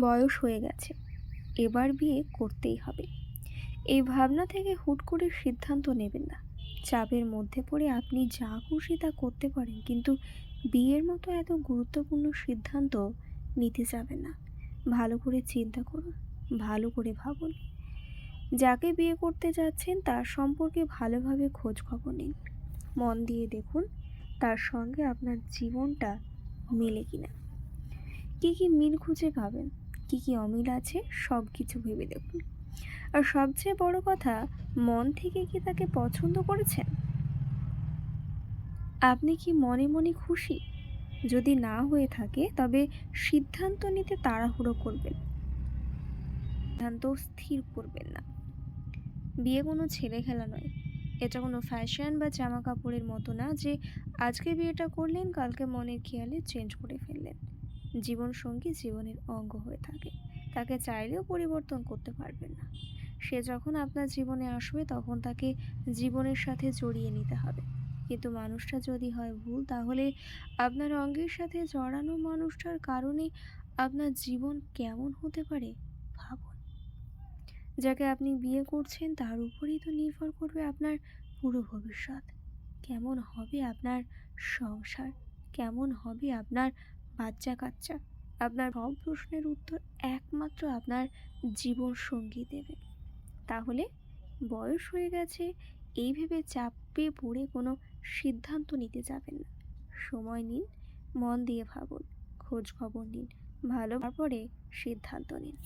বয়স হয়ে গেছে। এবার বিয়ে করতেই হবে। এই ভাবনা থেকে হুট করে সিদ্ধান্ত নেবেন না। চাপের মধ্যে পড়ে আপনি যা খুশি তা করতে পারেন, কিন্তু বিয়ের মতো এত গুরুত্বপূর্ণ সিদ্ধান্ত নিতে যাবেন না। ভালো করে চিন্তা করুন, ভালো করে ভাবুন। যাকে বিয়ে করতে যাচ্ছেন তার সম্পর্কে ভালোভাবে খোঁজ খবর নিন। মন দিয়ে দেখুন তার সঙ্গে আপনার জীবনটা মেলে কিনা। কী কী মিল খুঁজে পাবেন? কী কী অমিল আছে সব কিছু ভেবে দেখুন। আর সবচেয়ে বড় কথা, মন থেকে কি তাকে পছন্দ করেছেন? আপনি কি মনে মনে খুশি? যদি না হয়ে থাকে, তবে সিদ্ধান্ত নিতে তাড়াহুড়ো করবেন। সিদ্ধান্ত স্থির করবেন না। বিয়ে কোনো ছেলে খেলা নয়। এটা কোনো ফ্যাশন বা জামা কাপড়ের মতো না যে, আজকে বিয়েটা করলেন, কালকে মনের খেয়ালে চেঞ্জ করে ফেললেন। জীবন সঙ্গী জীবনের অঙ্গ হয়ে থাকে। তাকে চাইলেও পরিবর্তন করতে পারবেন না। সে যখন আপনার জীবনে আসবে, তখন তাকে জীবনের সাথে জড়িয়ে নিতে হবে। কিন্তু মানুষটা যদি হয় ভুল, তাহলে আপনার অঙ্গের সাথে জড়ানো মানুষটার কারণে আপনার জীবন কেমন হতে পারে, ভাবুন। যাকে আপনি বিয়ে করছেন, তার উপরেই তো নির্ভর করবে আপনার পুরো ভবিষ্যৎ। কেমন হবে আপনার সংসার? কেমন হবে আপনার বাচ্চা কাচ্চা আপনার সব প্রশ্নের উত্তর একমাত্র আপনার জীবন সঙ্গী দেবে। তাহলে বয়স হয়ে গেছে, এই ভেবে চাপে পড়ে কোনো সিদ্ধান্ত নিতে যাবেন না। সময় নিন, মন দিয়ে ভাবুন খোঁজ খবর নিন, ভালো পরে সিদ্ধান্ত নিন।